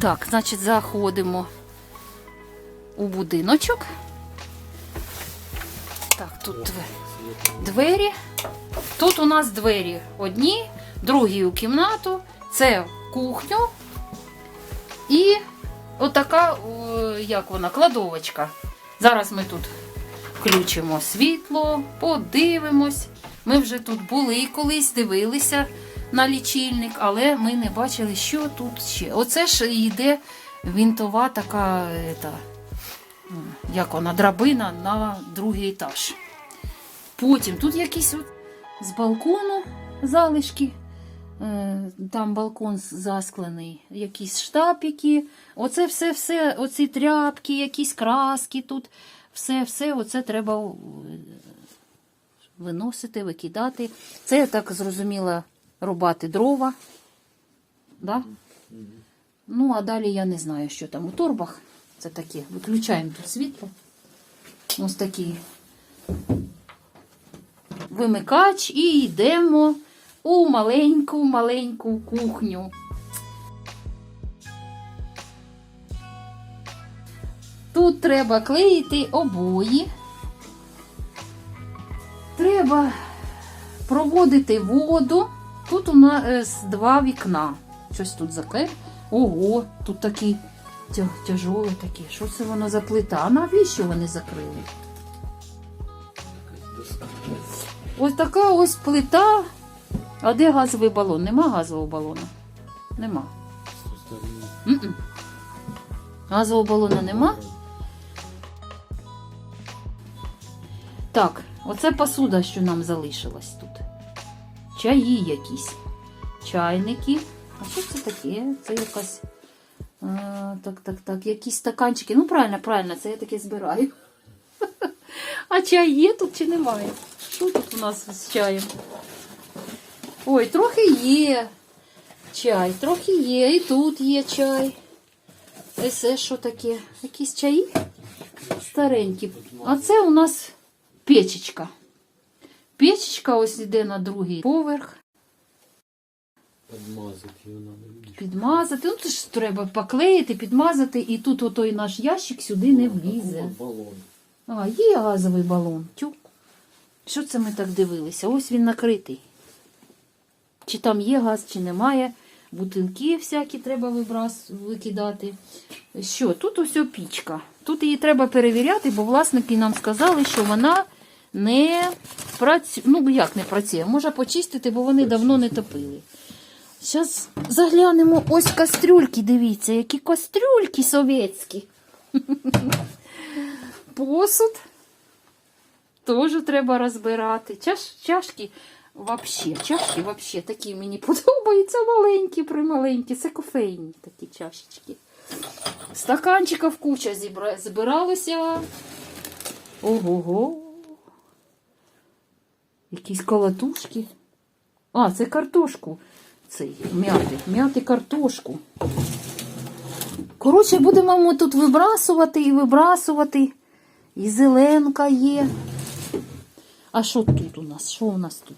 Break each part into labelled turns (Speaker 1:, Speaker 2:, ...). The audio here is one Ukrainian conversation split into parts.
Speaker 1: Так, значить, заходимо у будиночок. Так, тут двері. Тут у нас двері одні, другі у кімнату, це кухню. І отака, як вона, кладовочка. Зараз ми тут включимо світло, подивимось. Ми вже тут були колись, дивилися на лічильник, але ми не бачили, що тут ще. Оце ж йде вінтова така, ета, як вона, драбина на другий етаж. Потім тут якісь от з балкону залишки. Е, Там балкон засклений, якісь штапики. Оце все, все, оці тряпки, якісь краски тут. Все, все, оце треба е, виносити, викидати. Це я так зрозуміла рубати дрова. Да? Ну, а далі я не знаю, що там у торбах. Це таке. Виключаємо тут світло. Ось такий вимикач і йдемо у маленьку маленьку кухню. Тут треба клеїти обої. Треба проводити воду. Тут у нас два вікна. Щось тут заклеє. Ого, тут такі тя- тяжолі такі. Що це воно за плита? А навіщо вони закрили? Ось така ось плита. А де газовий балон? Нема газового балону? Нема. М-м. Газового балона нема. Так, оце посуда, що нам залишилась тут. Чаї якісь. Чайники. А що це таке? Це якась. А, так, так, так, якісь стаканчики. Ну, правильно, правильно, це я таке збираю. А чай є тут чи немає? Що тут у нас з чаєм? Ой, трохи є чай, трохи є. І тут є чай. І це що таке? Якісь чаї? Старенькі. А це у нас печечка. Печечка ось йде на другий поверх.
Speaker 2: Подмазати його надо.
Speaker 1: Підмазати. Ну, це ж треба поклеїти, підмазати, і тут отой наш ящик сюди не влізе. А, є газовий балон. Тю. Що це ми так дивилися? Ось він накритий. Чи там є газ, чи немає. Бутилки всякі треба вибрас... викидати. Що? Тут ось пічка. Тут її треба перевіряти, бо власники нам сказали, що вона не працює. Ну, як не працює? Може почистити, бо вони давно не топили. Зараз заглянемо ось кастрюльки, дивіться, які кастрюльки совєтські. Посуд теж треба розбирати. Чаш, чашки вообще, чашки вообще такі мені подобаються маленькі, прималенькі. Це кофейні такі чашечки. Стаканчиків куча збиралося. Ого-го. Якісь колотушки. А, це картошку. Цей м'яти. М'яти картошку. Коротше, будемо ми тут вибрасувати і вибрасувати. І зеленка є. А що тут у нас? Що у нас тут?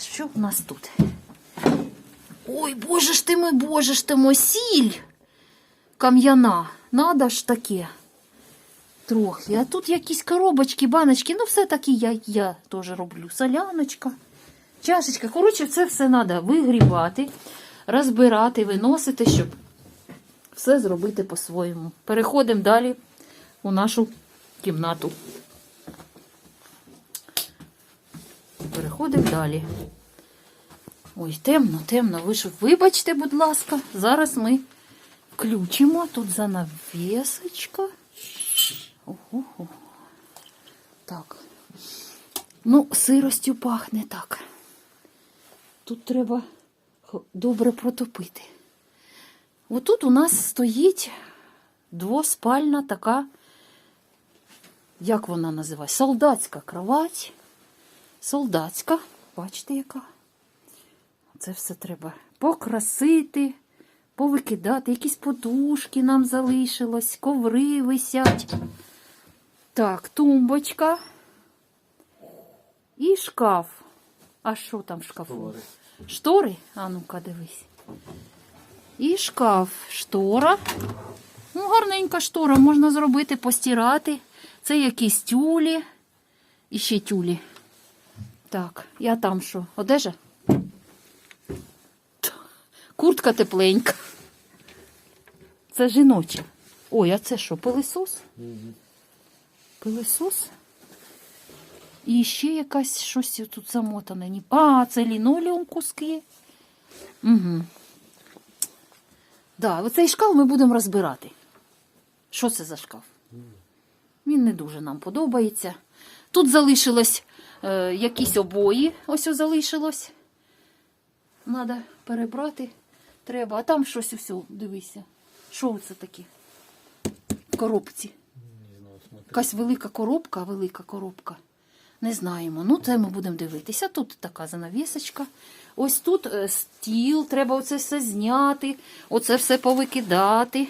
Speaker 1: Що у нас тут? Ой, боже ж ти мой, боже ж ти мой, сіль кам'яна. Надо ж таке. Трохи. А тут якісь коробочки, баночки. Ну, все таки я, я теж роблю. Соляночка, чашечка. Коротше, це все треба вигрібати, розбирати, виносити, щоб все зробити по-своєму. Переходимо далі у нашу кімнату. Переходимо далі. Ой, темно, темно. Ви ж вибачте, будь ласка. Зараз ми включимо тут занавісочка. Ого. Так. Ну, сиростю пахне так. Тут треба добре протопити. Отут у нас стоїть двоспальна така, як вона називає? Солдатська кровать. Солдатська, бачите, яка. Це все треба покрасити, повикидати. Якісь подушки нам залишилось, коври висять. Так, тумбочка і шкаф. А що там в шкафу?
Speaker 2: Штори.
Speaker 1: Штори? А ну-ка, дивись. І шкаф, штора. Ну, гарненька штора, можна зробити, постирати. Це якісь тюлі. І ще тюлі. Так, я там що? Одежа? Куртка тепленька. Це жіноча. Ой, а це що, пилисос? Пилисос? І ще якась щось тут замотане. А, це лінолеум куски. Угу. Да, оцей шкаф ми будемо розбирати. Що це за шкаф? Він не дуже нам подобається. Тут залишилось е, якісь обої. Ось ось залишилось. Надо перебрати. Треба. А там щось усе, дивися. Що це таке? В коробці. Якась велика коробка, велика коробка. Не знаємо. Ну, це ми будемо дивитися. Тут така занавісочка. Ось тут е, стіл, треба оце все зняти, оце все повикидати.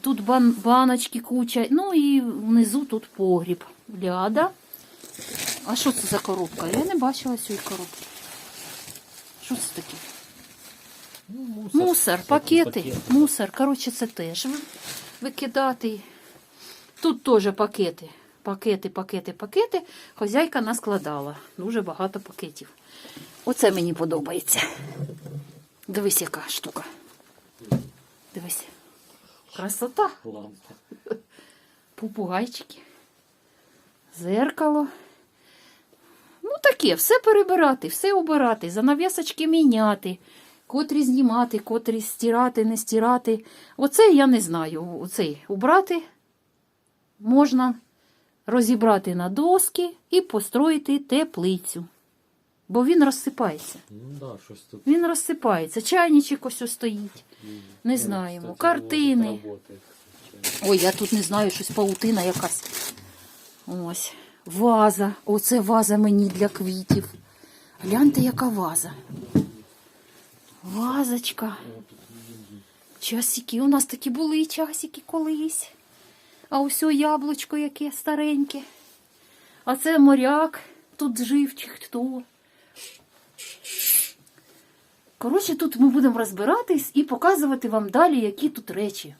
Speaker 1: Тут бан- баночки куча. Ну і внизу тут погріб. Ляда. А що це за коробка? Я не бачила цієї коробки. Що це таке?
Speaker 2: Ну, мусор.
Speaker 1: Мусор, пакети, мусор. Коротше, це теж викидати. Тут теж пакети. Пакети, пакети, пакети. Хозяйка наскладала. Дуже багато пакетів. Оце мені подобається. Дивись, яка штука. Дивись. Красота. Попугайчики. Зеркало. Ну, таке, все перебирати, все обирати, занавісочки міняти, котрі знімати, котрі стирати, не стирати. Оце я не знаю. Оцей убрати можна розібрати на доски і построїти теплицю. Бо він розсипається.
Speaker 2: Ну да, щось тут.
Speaker 1: Він розсипається. Чайничок ось ось стоїть. Не знаємо.
Speaker 2: кстати,
Speaker 1: Картини. Ой, я тут не знаю, щось паутина якась. Ось. Ваза. Оце ваза мені для квітів. Гляньте, яка ваза. Вазочка. Часики. У нас такі були часики колись. А ось яблучко яке стареньке. А це моряк. Тут жив чи хто. Коротше, тут ми будемо розбиратись і показувати вам далі, які тут речі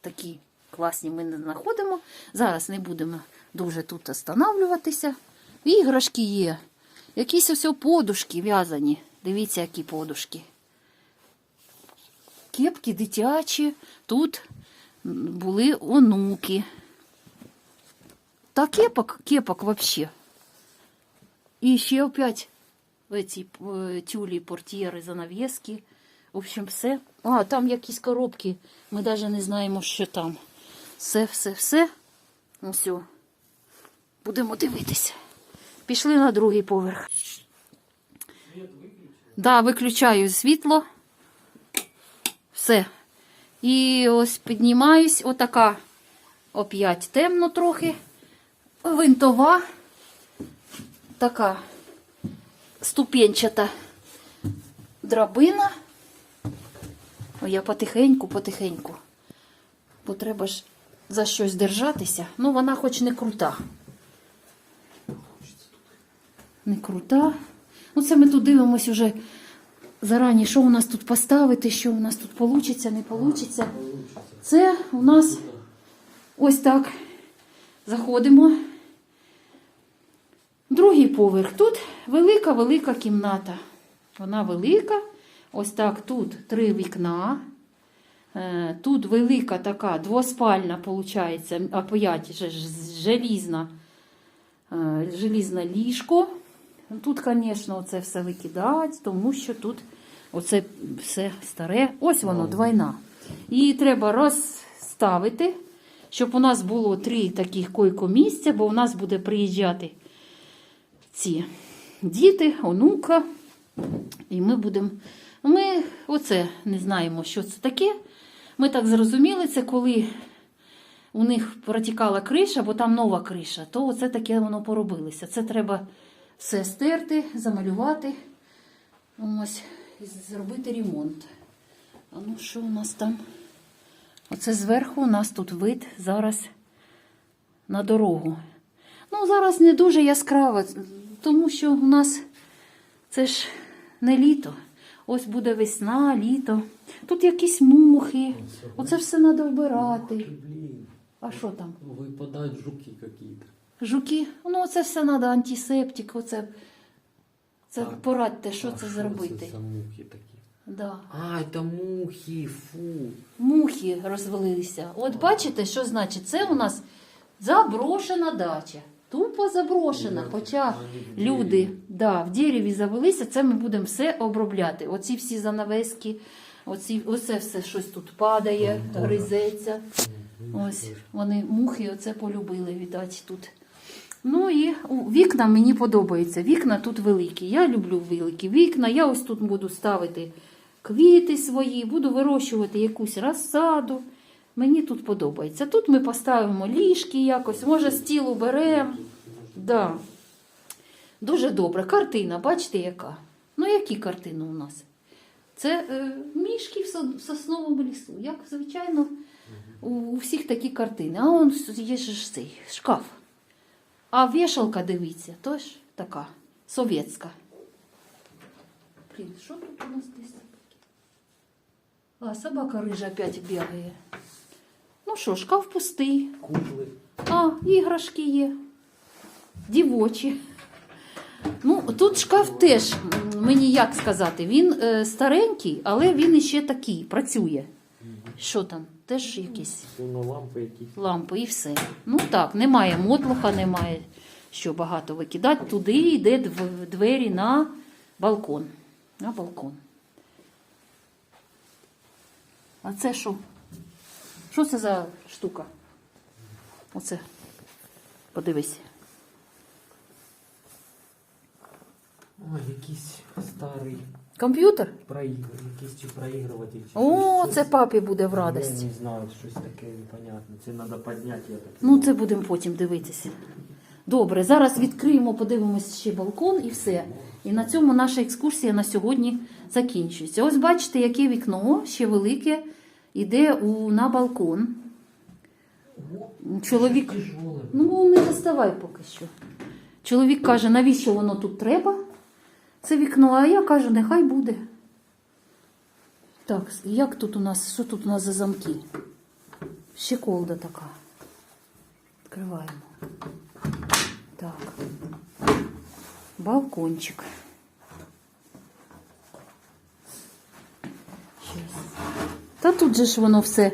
Speaker 1: такі класні ми не знаходимо. Зараз не будемо дуже тут останавливатися. Іграшки є. Якісь ось подушки в'язані. Дивіться, які подушки. Кепки дитячі. Тут були онуки. Та кепок, кепок взагалі. І ще опять ці е, тюлі, портьєри, занавіски. В общем, все. А, там якісь коробки. Ми навіть не знаємо, що там. Все, все, все. Ну все. Будемо дивитися. Пішли на другий поверх. Да, виключаю світло. Все. І ось піднімаюсь. Отака оп'ять темно трохи. Винтова. Така ступенчата драбина. О, я потихеньку, потихеньку. Бо треба ж за щось держатися. Ну, вона хоч не крута. Не крута. Ну, це ми тут дивимось уже зарані, що у нас тут поставити, що у нас тут вийде, не вийде. Це у нас ось так. Заходимо. Другий поверх. Тут велика-велика кімната. Вона велика. Ось так, тут три вікна. Е, Тут велика така двоспальна, виходить, опять же, желізна, е, желізне. Тут, звісно, це все викидати, тому що тут оце все старе. Ось воно, двойна. Її треба розставити, щоб у нас було три таких койко-місця, бо у нас буде приїжджати ці діти, онука. І ми будемо. Ми оце не знаємо, що це таке. Ми так зрозуміли, це коли у них протікала криша, бо там нова криша, то оце таке воно поробилося. Це треба все стерти, замалювати. Ось, і зробити ремонт. А ну що у нас там? Оце зверху у нас тут вид зараз на дорогу. Ну, зараз не дуже яскраво, тому що у нас це ж не літо. Ось буде весна, літо. Тут якісь мухи. Оце все треба вбирати. А що там?
Speaker 2: выпадают жуки какие-то.
Speaker 1: Жуки? Ну, це все треба антисептик. Оце. Це
Speaker 2: Так.
Speaker 1: порадьте, що
Speaker 2: А
Speaker 1: це зробити.
Speaker 2: за мухи такие?
Speaker 1: Да.
Speaker 2: А, это мухи, фу.
Speaker 1: Мухи розвелися. От бачите, що значить? Це у нас заброшена дача. Тупо заброшена. Хоча
Speaker 2: Они в
Speaker 1: люди да, в дереві завелися, це ми будемо все обробляти. Оці всі занавески, оці, оце все щось тут падає,
Speaker 2: Ага.
Speaker 1: гризеться. Ось вони мухи оце полюбили, віддать тут. Ну і вікна мені подобаються. Вікна тут великі. Я люблю великі вікна. Я ось тут буду ставити квіти свої, буду вирощувати якусь розсаду. Мені тут подобається. Тут ми поставимо ліжки якось, може стіл уберемо. Да. Дуже добре. Картина, бачите, яка? Ну, які картини у нас? Це е, мішки в сосновому лісу. Як звичайно, у, всіх такі картини. А он є ж цей шкаф. А вішалка, дивіться, теж така совєтська. Блін, що тут у нас десь? А, собака рижа опять бігає. Ну що, шкаф пустий.
Speaker 2: Куклы.
Speaker 1: А, іграшки є. Дівочі. Ну, тут шкаф теж, мені як сказати, він е, старенький, але він іще такий, працює. Що там? Теж якісь
Speaker 2: Соно лампы
Speaker 1: лампи і все. Ну так, немає мотлуха, немає що багато викидати. Туди йде двері на балкон. На балкон. А це що? Що це за штука? Оце. Подивись.
Speaker 2: Ой, якийсь старий
Speaker 1: Комп'ютер?
Speaker 2: проігр, якийсь чи проігруватель. чи
Speaker 1: О,
Speaker 2: щось.
Speaker 1: це папі буде в радості.
Speaker 2: Я не знаю, щось таке непонятне. Це треба підняти. Я так
Speaker 1: Ну, це будемо потім дивитися. Добре, зараз відкриємо, подивимось ще балкон і все. І на цьому наша екскурсія на сьогодні закінчується. Ось бачите, яке вікно ще велике іде у, на балкон. Чоловік. Ну, не доставай поки що. Чоловік каже, навіщо воно тут треба? Це вікно, а я кажу, нехай буде. Так, як тут у нас, що тут у нас за замки? Ще колда така. Відкриваємо. Так. Балкончик. Та тут же ж воно все.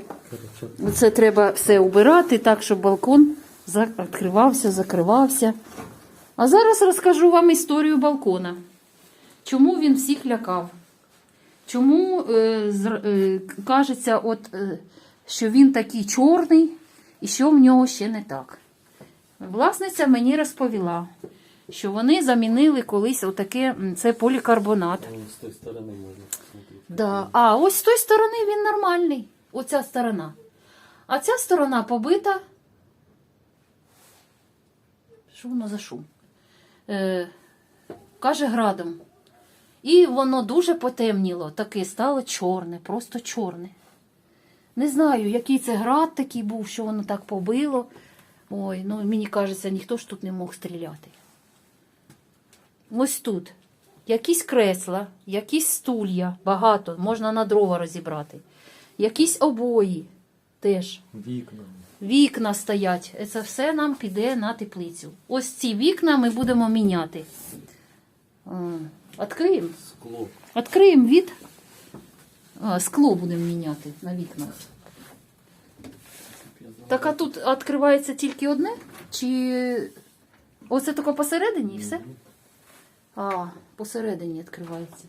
Speaker 1: Це треба все убирати так, щоб балкон відкривався, закривався. А зараз розкажу вам історію балкона. Чому він всіх лякав? Чому е, е, кажеться, от, е, що він такий чорний і що в нього ще не так? Власниця мені розповіла, що вони замінили колись отаке, це полікарбонат.
Speaker 2: з тої сторони можна посмотрети.
Speaker 1: Да. А ось з тої сторони він нормальний. Оця сторона. А ця сторона побита. Що воно за шум? Е, каже градом. І воно дуже потемніло, таке стало чорне, просто чорне. Не знаю, який це град такий був, що воно так побило. Ой, ну мені кажеться, ніхто ж тут не мог стріляти. Ось тут. Якісь кресла, якісь стулья, багато, можна на дрова розібрати. Якісь обої теж.
Speaker 2: Вікна.
Speaker 1: Вікна стоять. Це все нам піде на теплицю. Ось ці вікна ми будемо міняти. Відкриємо.
Speaker 2: Скло.
Speaker 1: Відкриємо від. А, скло будемо міняти на вікнах. Так а тут відкривається тільки одне? Чи оце тільки посередині і все? А, посередині відкривається.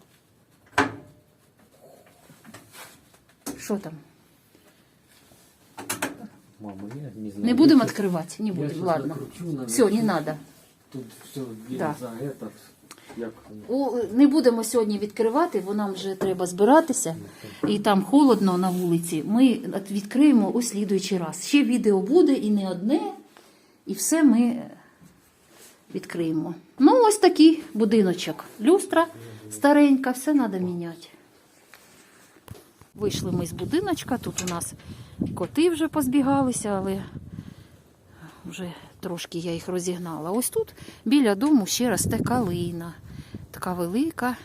Speaker 1: Що там?
Speaker 2: Мама, я не знаю.
Speaker 1: Не будемо відкривати? Не будемо. Ладно.
Speaker 2: накручу.
Speaker 1: Все, не треба.
Speaker 2: Тут все
Speaker 1: Да.
Speaker 2: за этот. Як
Speaker 1: У, не будемо сьогодні відкривати, бо нам вже треба збиратися. І там холодно на вулиці. Ми відкриємо у слідуючий раз. Ще відео буде і не одне, і все ми відкриємо. Ну, ось такий будиночок. Люстра старенька, все треба міняти. Вийшли ми з будиночка. Тут у нас коти вже позбігалися, але вже трошки я їх розігнала. Ось тут біля дому ще росте калина. Така велика.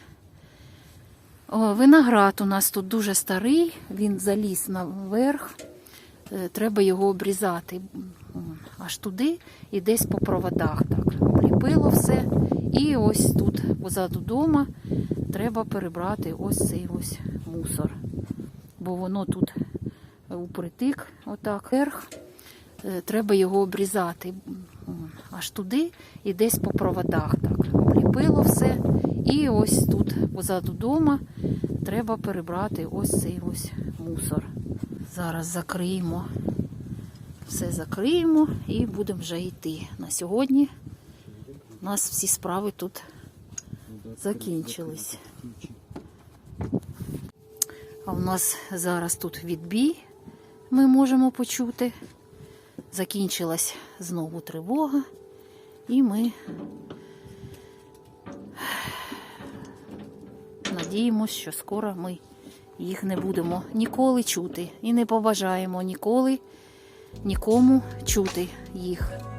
Speaker 1: О, виноград у нас тут дуже старий, він заліз наверх. Е, Треба його обрізати аж туди і десь по проводах. Так, обліпило все. І ось тут, позаду дома, треба перебрати ось цей ось мусор. Бо воно тут упритик, отак, вверх. Е, Треба його обрізати аж туди і десь по проводах. Так, обліпило все. І ось тут, позаду дома, треба перебрати ось цей ось мусор. Зараз закриємо. Все закриємо і будемо вже йти. На сьогодні у нас всі справи тут закінчились. А у нас зараз тут відбій, ми можемо почути. Закінчилась знову тривога, і ми надіємося, що скоро ми їх не будемо ніколи чути і не побажаємо ніколи нікому чути їх.